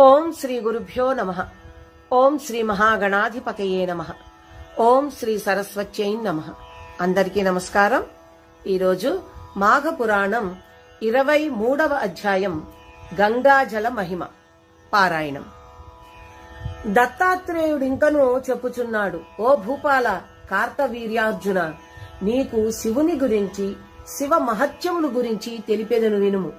ఓం శ్రీ గురుభ్యో నమ. ఓం శ్రీ మహాగణాధిపతయే నమ. ఓం శ్రీ సరస్వత్యై నమ. అందరికీ నమస్కారం. ఈరోజు మాఘ పురాణం ఇరవై మూడవ అధ్యాయం గంగాజల మహిమ పారాయణం. దత్తాత్రేయుడింకను చెప్పుచున్నాడు ఓ భూపాల కార్తవీర్యార్జున నీకు శివుని గురించి శివ మహత్యములు గురించి తెలిపెదను వినుము.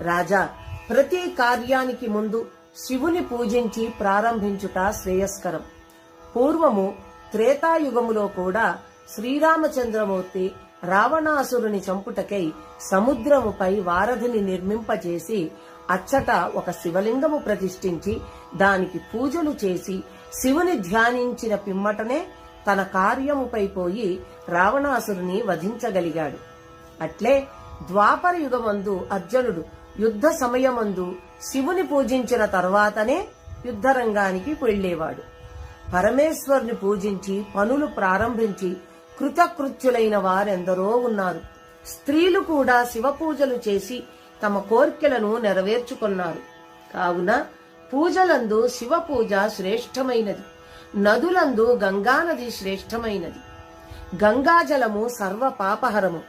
రాజా ప్రతి కార్యానికి ముందు శివుని పూజించి ప్రారంభించుట శ్రేయస్కరం. పూర్వము త్రేతాయుగములో కూడా శ్రీరామచంద్రమూర్తి రావణాసురుని చంపుటకై సముద్రముపై వారధిని నిర్మింపచేసి అచ్చట ఒక శివలింగము ప్రతిష్ఠించి దానికి పూజలు చేసి శివుని ధ్యానించిన పిమ్మటనే తన కార్యముపై పోయి రావణాసురుని వధించగలిగాడు. అట్లే ద్వాపర యుగమందు అర్జునుడు యుద్ధ సమయమందు శివుని పూజించిన తర్వాతనే యుద్ధరంగానికి వెళ్ళేవాడు పరమేశ్వరుని పూజించి పనులు ప్రారంభించి కృతకృత్యులైన వారెందరో ఉన్నారు. స్త్రీలు కూడా శివ పూజలు చేసి తమ కోర్కెలను నెరవేర్చుకున్నారు. కావున పూజలందు శివ పూజ శ్రేష్టమైనది. నదులందు గంగానది శ్రేష్టమైనది. గంగాజలము సర్వ పాపహరము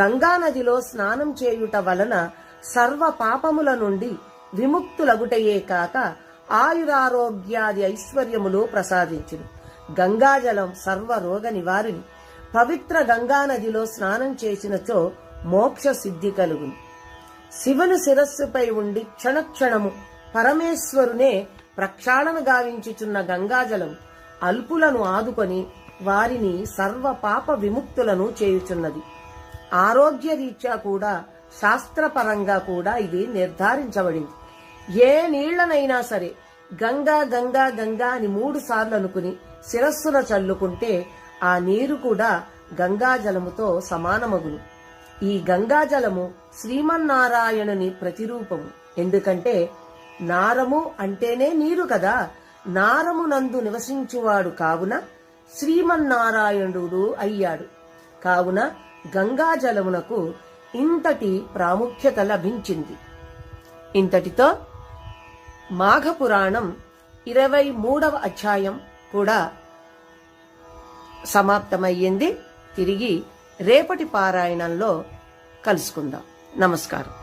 గంగానదిలో స్నానం చేయుట వలన సర్వ పాపముల నుండి విముక్తులగుటయే కాక ఆయురారోగ్యాది ఐశ్వర్యములు ప్రసాదించును గంగాజలం సర్వ రోగ నివారిణి. పవిత్ర గంగానదిలో స్నానం చేసినచో మోక్ష సిద్ధి కలుగును. శివుని శిరస్సుపై ఉండి క్షణక్షణము పరమేశ్వరునే ప్రక్షాళన గావించుచున్న గంగాజలం అల్పులను ఆదుకొని వారిని సర్వ పాప విముక్తులను చేయుచున్నది. ఆరోగ్య రీత్యా కూడా శాస్త్రపరంగా కూడా ఇది నిర్ధారించబడింది. ఏ నీళ్ళనైనా సరే గంగా గంగా గంగా అని మూడు సార్లు అనుకుని శిరస్సున చల్లుకుంటే ఆ నీరు కూడా గంగాజలముతో సమానమగును. ఈ గంగాజలము శ్రీమన్నారాయణుని ప్రతిరూపము. ఎందుకంటే నారము అంటేనే నీరు కదా. నారమునందు నివసించువాడు కావున శ్రీమన్నారాయణుడు అయ్యాడు. కావున గంగాజలమునకు ఇంతటి ప్రాముఖ్యత లభించింది. ఇంతటితో మాఘపురాణం ఇరవై మూడవ అధ్యాయం కూడా సమాప్తమయ్యింది. తిరిగి రేపటి పారాయణంలో కలుసుకుందాం. నమస్కారం.